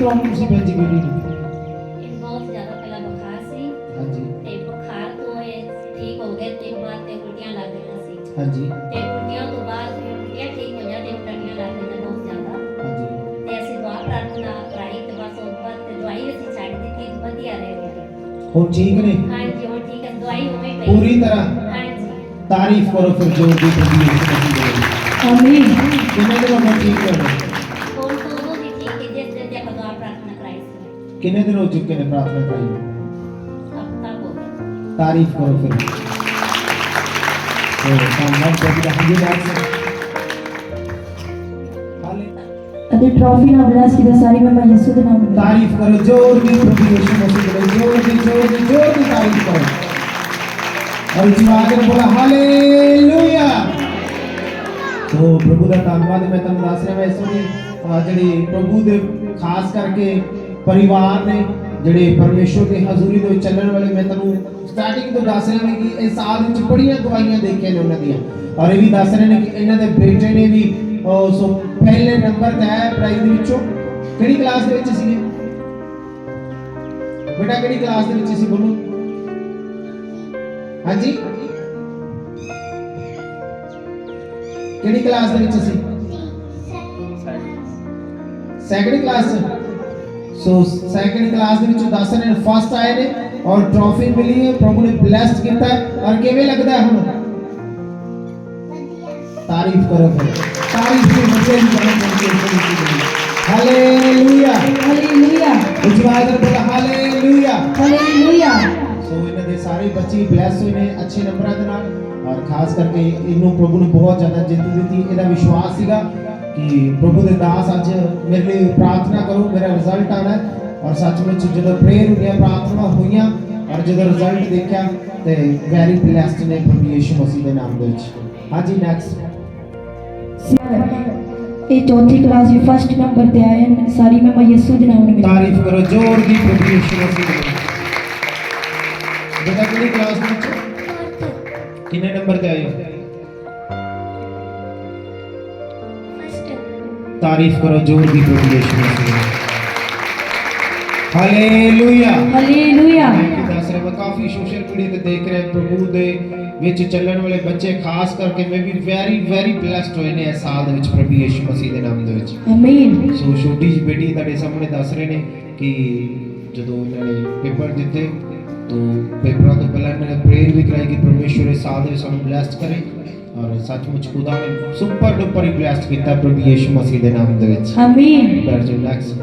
ਤੁਹਾਨੂੰ ਤੁਸੀਂ ਭੇਜੀ ਬੇਟੀ ਨੂੰ ਇਹ ਬਹੁਤ ਜ਼ਿਆਦਾ ਪਹਿਲਾਂ ਬੁਖਾਰ ਸੀ। ਹਾਂਜੀ। ਤੇ ਬੁਖਾਰ ਤੋਂ ਇਹ ਠੀਕ ਹੋ ਗਏ ਤੇ ਬਾਅਦ ਤੇ ਉਲਟੀਆਂ ਲੱਗ ਗਈਆਂ ਸੀ। ਹਾਂਜੀ। ਤੇ ਉਲਟੀਆਂ ਤੋਂ ਬਾਅਦ ਫਿਰ ਉਲਟੀਆਂ ਠੀਕ ਹੋਈਆਂ ਤੇ ਉਲਟੀਆਂ ਲੱਗ ਗਈਆਂ ਬਹੁਤ ਜ਼ਿਆਦਾ। ਹਾਂਜੀ। ਤੇ ਅਸੀਂ ਦੁਆ ਪ੍ਰਾਰਥਨਾ ਕਰਾਈ ਤੇ ਬਸ ਤੋਂ ਬਾਅਦ ਤੇ ਦਵਾਈ ਅਸੀਂ ਛੱਡ ਦਿੱਤੀ ਵਧੀਆ ਰਹਿ ਗਏ ਹੁਣ ਠੀਕ ਨੇ? ਹਾਂਜੀ ਹੁਣ ਠੀਕ ਹੈ ਦਵਾਈ ਉਵੇਂ ਪਈ। ਪੂਰੀ ਤਰ੍ਹਾਂ? ਹਾਂਜੀ। ਤਾਰੀਫ ਕਰੋ ਫਿਰ ਜੋ ਦੀ ਦੇ ਲਈ। ਆਮੀਨ ਕਿੰਨੇ ਦਿਨ ਹੋ ਗਏ ਠੀਕ ਹੋ ਗਏ ਦੁਆ ਪ੍ਰਾਰਥਨਾ ਕਰਾਈ ਸੀ ਕਿੰਨੇ ਦਿਨ ਹੋ ਚੁੱਕੇ ਨੇ ਪ੍ਰਾਰਥਨਾ ਕਰਾਈ ਨੂੰ? ਹਫਤਾ ਹੋ ਗਿਆ ਤਾਰੀਫ ਕਰੋ ਫਿਰ ਤੇ ਧੰਨਵਾਦ ਪ੍ਰਭੂ ਦਾ ਹੰਝੂ ਬਾਤ ਸੇ ਹਾਲੇ ਅਤੇ ਟਰਾਫੀ ਨਾਲ ਬਲੈਸ ਕੀਤਾ ਸਾਰੀ ਮੈਂ ਯਿਸੂ ਦੇ ਨਾਮ ਵਿੱਚ ਤਾਰੀਫ ਕਰੋ ਜ਼ੋਰ ਦੀ ਪ੍ਰਭੂ ਯਿਸੂ ਮਸੀਹ ਦੇ ਲਈ ਜ਼ੋਰ ਦੀ ਜ਼ੋਰ ਦੀ ਜ਼ੋਰ ਦੀ ਤਾਰੀਫ ਕਰੋ ਔਰ ਜਵਾਬ ਨਾਲ ਬੋਲਾ ਹਾਲੇਲੂਇਆ ਸੋ ਪ੍ਰਭੂ ਦਾ ਧੰਨਵਾਦ ਮੈਂ ਤੁਹਾਨੂੰ ਦੱਸ ਰਿਹਾ ਮੈਂ ਇਸ ਵੇਲੇ ਅਹ, ਜਿਹੜੀ ਪ੍ਰਭੂ ਦੇ ਖਾਸ ਕਰਕੇ ਪਰਿਵਾਰ ਨੇ ਜਿਹੜੇ ਪਰਮੇਸ਼ਵਰ ਦੀ ਹਜ਼ੂਰੀ ਦੇ ਵਿੱਚ ਚੱਲਣ ਵਾਲੇ ਮੈਂ ਤੁਹਾਨੂੰ ਸਟਾਰਟਿੰਗ ਤੋਂ ਦੱਸ ਰਿਹਾ ਹਾਂ ਕਿ ਇਸ ਸਾਲ ਵਿੱਚ ਬੜੀਆਂ ਗਵਾਹੀਆਂ ਦੇਖੀਆਂ ਨੇ ਉਹਨਾਂ ਦੀਆਂ ਔਰ ਇਹ ਵੀ ਦੱਸ ਰਹੇ ਨੇ ਕਿ ਇਹਨਾਂ ਦੇ ਬੇਟੇ ਨੇ ਵੀ ਅਹ, ਸੋ ਪਹਿਲੇ ਨੰਬਰ ਤੇ ਆਇਆ ਪ੍ਰਾਈਜ਼ ਦੇ ਵਿੱਚੋਂ ਕਿਹੜੀ ਕਲਾਸ ਦੇ ਵਿੱਚ ਸੀਗੇ ਬੇਟਾ ਕਿਹੜੀ ਕਲਾਸ ਦੇ ਵਿੱਚ ਸੀ ਬੋਲੋ ਹਾਂਜੀ ਕਿਹੜੀ ਕਲਾਸ ਦੇ ਵਿੱਚ ਸੀ second class so second class ਦੇ ਵਿੱਚ 10 ਨੇ ਫਸਟ ਆਏ ਨੇ ਔਰ ਟਰੋਫੀ ਮਿਲੀ ਹੈ ਪ੍ਰਭੂ ਨੇ ਬਲੈਸਡ ਕੀਤਾ ਹੈ ਔਰ ਕਿਵੇਂ ਲੱਗਦਾ ਹੈ ਹੁਣ ਤਾਰੀਫ ਕਰੋ ਫਿਰ ਤਾਰੀਫ ਦੀ ਵਜ੍ਹਾ ਨਾਲ ਹਾਲੇਲੂਇਆ ਹਾਲੇਲੂਇਆ ਬੱਚੇ ਬਲੈਸ ਹੋਏ ਨੇ ਅੱਛੇ ਨੰਬਰਾਂ ਦੇ ਨਾਲ। ਔਰ ਖਾਸ ਕਰਕੇ ਇਹਨੂੰ ਪ੍ਰਭੂ ਨੇ ਬਹੁਤ ਜ਼ਿਆਦਾ ਜਿੱਤ ਦਿੱਤੀ ਇਹਦਾ ਵਿਸ਼ਵਾਸ ਸੀਗਾ ਕਿ ਪ੍ਰਭੂ ਦੇ ਦਾਸ ਅੱਜ ਮੇਰੇ ਲਈ ਪ੍ਰਾਰਥਨਾ ਕਰੋ ਮੇਰਾ ਰਿਜ਼ਲਟ ਆਣਾ ਔਰ ਸੱਚਮੁੱਚ ਜਦੋਂ ਪ੍ਰੇਅਰ ਹੋਈਆਂ ਪ੍ਰਾਰਥਨਾ ਹੋਈਆਂ ਔਰ ਜਦੋਂ ਰਿਜ਼ਲਟ ਦੇਖਿਆ ਤੇ ਵੈਰੀ ਬਲੈਸਡ ਨੇ ਪ੍ਰਭੂ ਯਿਸੂ ਮਸੀਹ ਦੇ ਨਾਮ ਦੇ ਵਿੱਚ। ਹਾਂਜੀ ਨੈਕਸਟ ਇਹ ਚੌਥੀ ਕਲਾਸ ਵਿੱਚ ਫਸਟ ਨੰਬਰ ਤੇ ਆਏ ਸਾਰੀ ਮੈਂ ਯਿਸੂ ਦੇ ਨਾਮ ਵਿੱਚ ਤਾਰੀਫ ਕਰੋ ਜ਼ੋਰ ਦੀ ਪ੍ਰਭੂ ਯਿਸੂ ਮਸੀਹ ਦੀ ਬੇਟਾ ਕਿਹੜੀ ਕਲਾਸ ਵਿੱਚ? ਕਿੰਨੇ ਨੰਬਰ ਤੇ ਆਏ? ਹੋ ਤਾਰੀਫ ਕਰੋ ਜ਼ੋਰ ਦੀ ਪ੍ਰਭੂ ਯਿਸੂ ਮਸੀਹ ਹਾਲੇਲੂਇਆ ਹਾਲੇਲੂਇਆ ਦੱਸ ਰਿਹਾ ਮੈਂ ਕਾਫੀ ਸੋਸ਼ਲ ਮੀਡੀਆ ਤੇ ਦੇਖ ਰਿਹਾ ਪ੍ਰਭੂ ਦੇ ਵਿੱਚ ਚੱਲਣ ਵਾਲੇ ਬੱਚੇ ਖਾਸ ਕਰਕੇ ਮੈਂ ਵੀ ਵੈਰੀ ਵੈਰੀ ਬlesed ਹੋਏ ਨੇ ਇਸ ਸਾਲ ਦੇ ਵਿੱਚ ਪ੍ਰਭੂ ਯਿਸੂ ਮਸੀਹ ਦੇ ਨਾਮ ਦੇ ਵਿੱਚ। ਆਮੀਨ ਸੋ ਛੋਟੀ ਜਿਹੀ ਬੇਟੀ ਤੁਹਾਡੇ ਸਾਹਮਣੇ ਦੱਸ ਰਹੇ ਨੇ ਕਿ ਜਦੋਂ ਇਹਨਾਂ ਨੇ ਪੇਪਰ ਦਿੱਤੇ तो ਪੇਪਰਾਂ ਤੋਂ ਪਹਿਲਾਂ ਇਹਨਾਂ ਨੇ ਪ੍ਰੇਅਰ ਵੀ ਕਰਾਈ ਕਿ ਪਰਮੇਸ਼ਵਰ ਇਸ ਸਾਲ ਦੇ ਵਿੱਚ ਸਾਨੂੰ ਬlesed ਕਰੇ ਔਰ ਸੱਚਮੁੱਚ ਖੁਦਾ ਨੇ ਸੁਪਰ ਡੁਪਰ ਬlesed ਕੀਤਾ ਪ੍ਰਭੂ ਯਿਸੂ ਮਸੀਹ ਦੇ ਨਾਮ ਦੇ ਵਿੱਚ ਆਮੀਨ ਬੈਠ ਜਾਓ ਨੈਕਸਟ